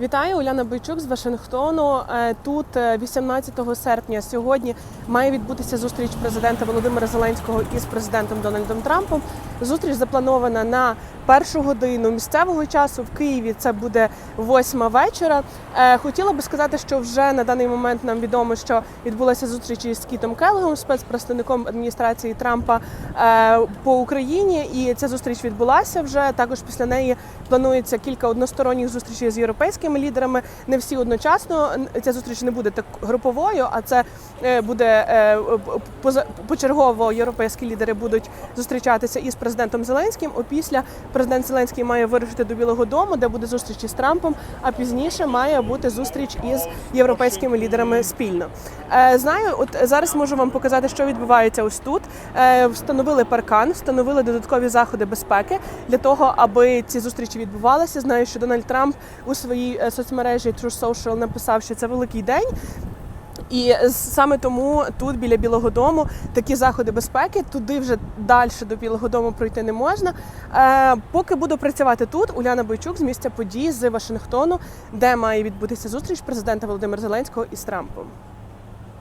Вітаю, Уляна Бойчук з Вашингтону. Е, Тут е, 18 серпня сьогодні має відбутися зустріч президента Володимира Зеленського із президентом Дональдом Трампом. Зустріч запланована на першу годину місцевого часу в Києві. Це буде восьма вечора. Е, Хотіла би сказати, що вже на даний момент нам відомо, що відбулася зустріч із Кітом Келлогом, спецпредставником адміністрації Трампа е, по Україні. І ця зустріч відбулася вже. Також після неї планується кілька односторонніх зустрічей з європейськими лідерами. Не всі одночасно. Ця зустріч не буде так груповою, а це е, буде почергово. Європейські лідери будуть зустрічатися із президентом Зеленським. Опісля президент Зеленський має вирушити до Білого Дому, де буде зустріч із Трампом. А пізніше має бути зустріч із європейськими лідерами спільно. Е, Знаю, от зараз можу вам показати, що відбувається ось тут. Е, Встановили паркан, встановили додаткові заходи безпеки для того, аби ці зустрічі відбувалися. Знаю, що Дональд Трамп у своїй е, соцмережі True Social написав, що це великий день. І саме тому тут біля Білого Дому такі заходи безпеки. Туди вже далі до Білого Дому пройти не можна. Е, поки буду працювати тут, Уляна Бойчук з місця подій з Вашингтону, де має відбутися зустріч президента Володимира Зеленського із Трампом.